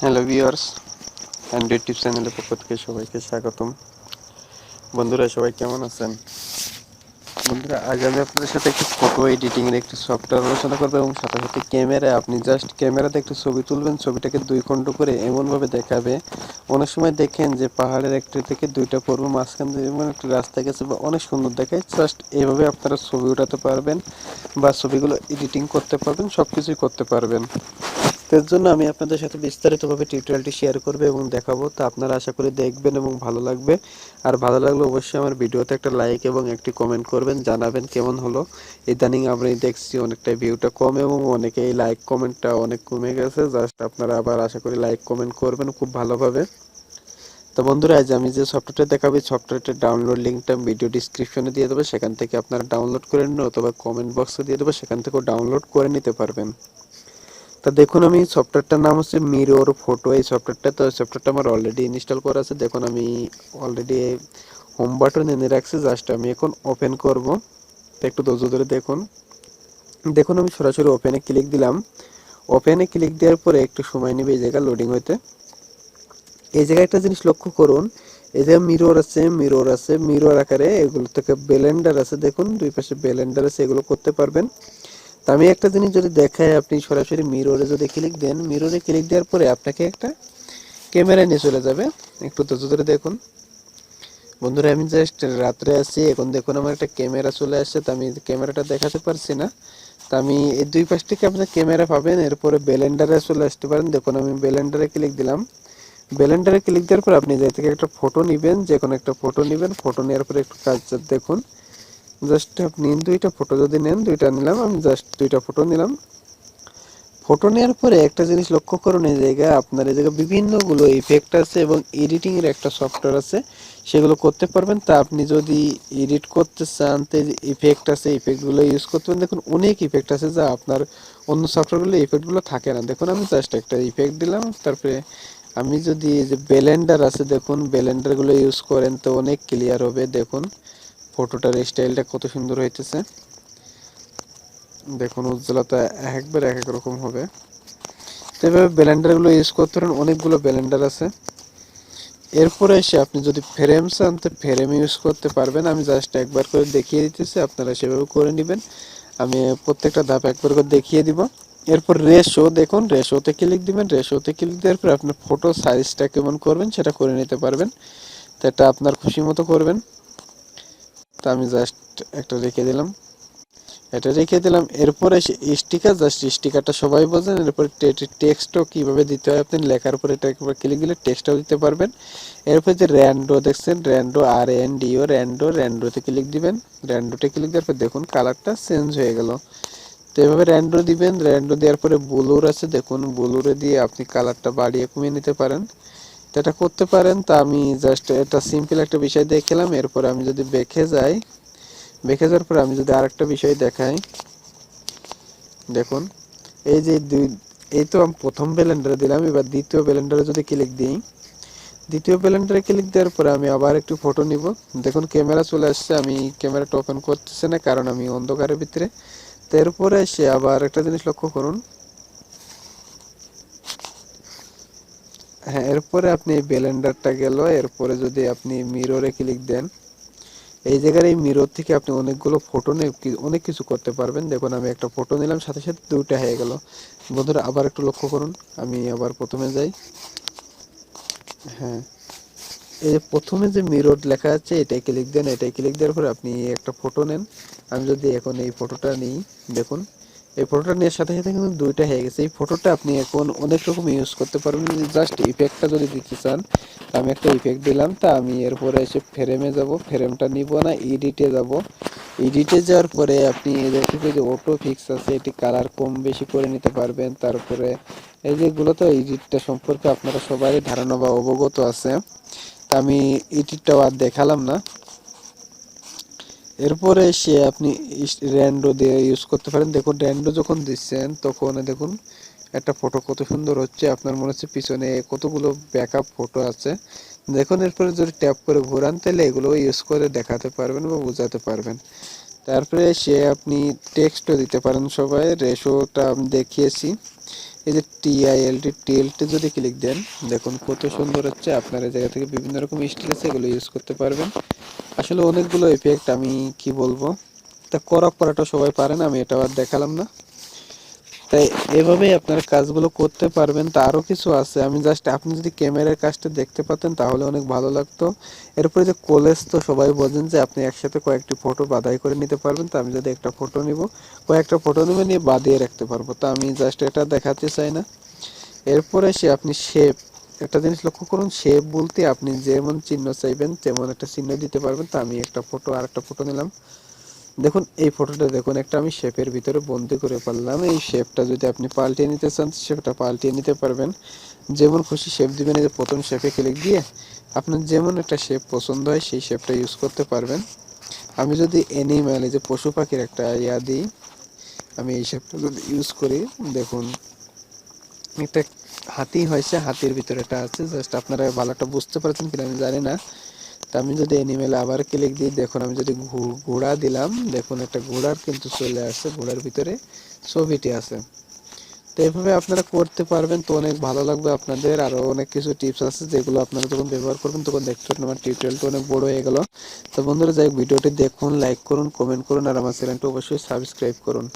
Hello viewers Android টিপ চ্যানেলের পক্ষ থেকে সবাইকে স্বাগতম। বন্ধুরা, সবাই কেমন আছেন? বন্ধুরা, আজ আমি আপনাদের সাথে একটি ফটো এডিটিংয়ের একটি সফটওয়্যার আলোচনা করব এবং সাথে সাথে ক্যামেরায় আপনি জাস্ট ক্যামেরাতে একটি ছবি তুলবেন। ছবিটাকে দুই খণ্ড করে এমনভাবে দেখাবে। অনেক সময় দেখেন যে পাহাড়ের একটি থেকে দুইটা পর্ব মাঝখান দিয়ে এমন একটি রাস্তা গেছে বা অনেক সুন্দর দেখায়। জাস্ট এভাবে আপনারা ছবি উঠাতে পারবেন বা ছবিগুলো এডিটিং করতে পারবেন সব কিছুই করতে পারবেন। এর জন্য আমি আপনাদের সাথে বিস্তারিতভাবে টিউটোরিয়ালটি শেয়ার করবে এবং দেখাবো। তা আপনারা আশা করি দেখবেন এবং ভালো লাগবে। আর ভালো লাগলে অবশ্যই আমার ভিডিওতে একটা লাইক এবং একটি কমেন্ট করবেন, জানাবেন কেমন হলো। ইদানিং আমরা দেখছি অনেকটা ভিউটা কম এবং অনেকে এই লাইক কমেন্টটা অনেক কমে গেছে। জাস্ট আপনারা আবার আশা করি লাইক কমেন্ট করবেন খুব ভালোভাবে। তো বন্ধুরা, আজ আমি যে সফটওয়্যারটা দেখাবো সফটওয়্যারটার ডাউনলোড লিঙ্কটা ভিডিও ডিসক্রিপশনে দিয়ে দেবো। সেখান থেকে আপনারা ডাউনলোড করে নিন অথবা কমেন্ট বক্সে দিয়ে দেবো। সেখান থেকেও ডাউনলোড করে নিতে পারবেন। তা দেখুন আমি সফটওয়্যারটার নাম হচ্ছে মিরর ফটো এই সফটওয়্যারটা তো সফটওয়্যারটা আমার অলরেডি ইনস্টল করা আছে। দেখুন আমি অলরেডি হোম বাটন এনে রাখছি জাস্ট আমি এখন ওপেন করব। একটু ধৈর্য ধরে দেখুন। দেখুন আমি সরাসরি ওপেনে ক্লিক দিলাম। ওপেনে ক্লিক দেওয়ার পরে একটু সময় নেবে এই জায়গা লোডিং হইতে। এই জায়গায় একটা জিনিস লক্ষ্য করুন, এই যে মিরর আছে মিরর আছে মিরর আকারে এগুলো থেকে ব্লেন্ডার আছে। দেখুন দুই পাশে ব্লেন্ডার আছে, এগুলো করতে পারবেন। আমি একটা জিনিস যদি দেখাই, আপনি সরাসরি মিররে যদি ক্লিক দেন মিররে ক্লিক দেওয়ার পরে আপনাকে একটা ক্যামেরা নিয়ে চলে যাবে। একটু ধৈর্য ধরে দেখুন। বন্ধুরা, আমি জাস্ট রাত্রে আছি, এখন দেখুন আমার একটা ক্যামেরা চলে আসছে, তো আমি ক্যামেরাটা দেখাতে পারছি না। তা আমি এই দুই পাশ থেকে আপনার ক্যামেরা পাবেন, এরপরে বেলেন্ডারে চলে আসতে পারেন। দেখুন, আমি বেলেন্ডারে ক্লিক দিলাম। বেলেন্ডারে ক্লিক দেওয়ার পর আপনি যে থেকে একটা ফটো নেবেন যে কোনো একটা ফটো নেবেন ফটো নেওয়ার পরে একটু কাজ দেখুন। জাস্ট আপনি দুইটা ফটো যদি নেন, দুইটা নিলাম, আমি জাস্ট দুইটা ফটো নিলাম। ফটো নেওয়ার পরে একটা জিনিস লক্ষ্য করুন, এই জায়গায় আপনার, এই জায়গায় বিভিন্নগুলো ইফেক্ট আছে এবং এডিটিংয়ের একটা সফটওয়্যার আছে, সেগুলো করতে পারবেন। তা আপনি যদি এডিট করতে চান, তো ইফেক্ট আছে ইফেক্টগুলো ইউজ করতে পারেন। দেখুন, অনেক ইফেক্ট আছে যা আপনার অন্য সফটওয়্যারগুলো ইফেক্টগুলো থাকে না। দেখুন, আমি জাস্ট একটা ইফেক্ট দিলাম, তারপরে আমি যদি যে ব্লেন্ডার আছে, দেখুন ব্লেন্ডারগুলো ইউজ করেন তো অনেক ক্লিয়ার হবে। দেখুন ফটোটার স্টাইলটা কত সুন্দর হইতেছে। দেখুন, উজ্জ্বলতা একবার এক এক রকম হবে। তো এভাবে ব্লেন্ডারগুলো ইউজ করতে পারেন, অনেকগুলো ব্লেন্ডার আছে। এরপরে এসে আপনি যদি ফ্রেম চান, তো ফ্রেম ইউজ করতে পারবেন। আমি জাস্ট একবার করে দেখিয়ে দিতেছি, আপনারা সেভাবে করে নেবেন। আমি প্রত্যেকটা ধাপ একবার করে দেখিয়ে দিব। এরপর রেশো দেখুন রেশোতে ক্লিক দিবেন রেশোতে ক্লিক দেওয়ার পর আপনার ফটো সাইজটা কেমন করবেন, সেটা করে নিতে পারবেন। তো এটা আপনার খুশি মতো করবেন। তো আমি জাস্ট একটা রেখে দিলাম। এটা রেখে দিলাম, এরপরে স্টিকার জাস্ট স্টিকারটা সবাই বোঝেন, এরপরে টেক্সটও কীভাবে দিতে হয় আপনি লেখার উপরে এটা একবার ক্লিক দিলে টেক্সটও দিতে পারবেন। এরপরে যে র্যান্ডো দেখছেন Rando R N D O Rando র্যান্ডোতে click দিবেন। র্যান্ডোতে ক্লিক দেওয়ার পর দেখুন কালারটা চেঞ্জ হয়ে গেল। তো এভাবে র্যান্ডো দিবেন র্যান্ডো দেওয়ার পরে ব্লুর আছে, দেখুন ব্লুরে দিয়ে আপনি কালারটা বাড়িয়ে কমিয়ে নিতে পারেন। তো এটা করতে পারেন, তা আমি জাস্ট এটা সিম্পল একটা বিষয় দেখলাম, এরপরে আমি যদি বেঁকে যাই, বেঁকে যাওয়ার পরে আমি যদি আরেকটা বিষয় দেখাই, দেখুন, এই যে দুই, এই তো আমি প্রথম ব্লেন্ডারে দিলাম, এবার দ্বিতীয় ব্লেন্ডারে যদি ক্লিক দিই, দ্বিতীয় ব্লেন্ডারে ক্লিক দেওয়ার পরে আমি আবার একটু ফটো নিব, দেখুন ক্যামেরা চলে আসছে, আমি ক্যামেরাটা ওপেন করতেছে না, কারণ আমি অন্ধকারের ভিতরে তো এরপরে এসে আবার একটা জিনিস লক্ষ্য করুন হ্যাঁ এরপরে আপনি ব্লেন্ডারটা গেল, এরপরে যদি আপনি মিররে ক্লিক দেন, এই জায়গার এই মিরর থেকে আপনি অনেকগুলো ফটো নিয়ে অনেক কিছু করতে পারবেন। দেখুন, আমি একটা ফটো নিলাম, সাথে সাথে দুইটা হয়ে গেল। বন্ধুরা, আবার একটু লক্ষ্য করুন, আমি আবার প্রথমে যাই। হ্যাঁ এই যে প্রথমে যে মিরর লেখা আছে, এটাই ক্লিক দেন। এটাই ক্লিক দেওয়ার পরে আপনি একটা ফটো নেন। আমি যদি এখন এই ফটোটা নিই, দেখুন এই ফটোটা নেওয়ার সাথে সাথে কিন্তু দুইটা হয়ে গেছে। এই ফটোটা আপনি এখন অনেক রকম ইউজ করতে পারবেন। জাস্ট ইফেক্টটা যদি দিতে চান আমি একটা ইফেক্ট দিলাম, তা আমি এরপরে এসে ফ্রেমে যাব। ফ্রেমটা নিব না এডিটে যাব। এডিটে যাওয়ার পরে আপনি থেকে যে অটো ফিক্স আছে, এটি কালার কম বেশি করে নিতে পারবেন। তারপরে এই যেগুলো তো এডিটটা সম্পর্কে আপনারা সবাই ধারণা বা অবগত আছে। তা আমি এডিটটাও আর দেখালাম না। এরপরে সে আপনি র্যান্ডো দিয়ে ইউজ করতে পারেন। দেখুন, র্যান্ডো যখন দিচ্ছেন, তখন দেখুন, একটা ফটো কত সুন্দর হচ্ছে। আপনার মনে হচ্ছে পিছনে কতগুলো ব্যাকআপ ফটো আছে। দেখুন, এরপরে যদি ট্যাপ করে ঘোরান, তাহলে এগুলো ইউজ করে দেখাতে পারবেন বা বোঝাতে পারবেন। তারপরে সে আপনি টেক্সটও দিতে পারেন সবাই। রেশোটা আমি দেখিয়েছি। এই যে টিআইএলটি টিএলটি যদি ক্লিক দেন, দেখুন কত সুন্দর হচ্ছে। আপনার এই জায়গা থেকে বিভিন্ন রকম স্টিল আছে এগুলো ইউজ করতে পারবেন। আসলে অনেকগুলো এফেক্ট আমি কি বলব? তা করা করাটা সবাই পারে না, আমি এটা আর দেখালাম না। তাই এভাবেই আপনার কাজগুলো করতে পারবেন তা আরও কিছু আছে। আমি জাস্ট আপনি যদি ক্যামেরার কাজটা দেখতে পাতেন, তাহলে অনেক ভালো লাগতো। এরপরে যে কলেজ তো সবাই বোঝেন যে আপনি একসাথে কয়েকটি ফটো বাধাই করে নিতে পারবেন। তো আমি যদি একটা ফটো নিব, কয়েকটা ফটো নেবে, নিয়ে বাদিয়ে রাখতে পারব। তা আমি জাস্ট এটা দেখাতে চাই না। এরপরে সে আপনি শেপ একটা জিনিস লক্ষ্য করুন শেপ বলতে আপনি যেমন চিহ্ন চাইবেন, তেমন একটা চিহ্ন দিতে পারবেন। তা আমি একটা ফটো আর একটা ফটো নিলাম। দেখুন, এই ফটোটা দেখুন, একটা আমি শেপের ভিতরে বন্দি করে পারলাম এই শেপটা যদি আপনি পাল্টিয়ে নিতে চান শেপটা পাল্টিয়ে নিতে পারবেন। যেমন খুশি শেপ দিবেন, এই প্রথম শেপে ক্লিক দিয়ে আপনার যেমন একটা শেপ পছন্দ হয়, সেই শেপটা ইউজ করতে পারবেন। আমি যদি এনিম্যাল এই যে পশু পাখির একটা ইয়া দিই, আমি এই শেপটা যদি ইউজ করি, দেখুন, একটা হাতি হয়েছে, হাতির ভিতরে একটা আছে জাস্ট আপনারা ভালোটা বুঝতে পারছেন কিনা আমি জানি না। আমি যদি এনিমেলে আবার ক্লিক দিই, দেখুন আমি যদি ঘোড়া দিলাম, দেখুন একটা ঘোড়ার কিন্তু চলে আসছে, ঘোড়ার ভিতরে ছবিটি আছে। তো এইভাবে আপনারা করতে পারবেন, তো অনেক ভালো লাগবে আপনাদের। আরও অনেক কিছু টিপস আছে যেগুলো আপনারা যখন ব্যবহার করবেন, তখন দেখতে পারেন আমার টিউটোরিয়ালটা অনেক বড় হয়ে গেল। তো বন্ধুরা, যাই ভিডিওটি দেখুন লাইক করুন কমেন্ট করুন, আর আমার চ্যানেলটা অবশ্যই সাবস্ক্রাইব করুন।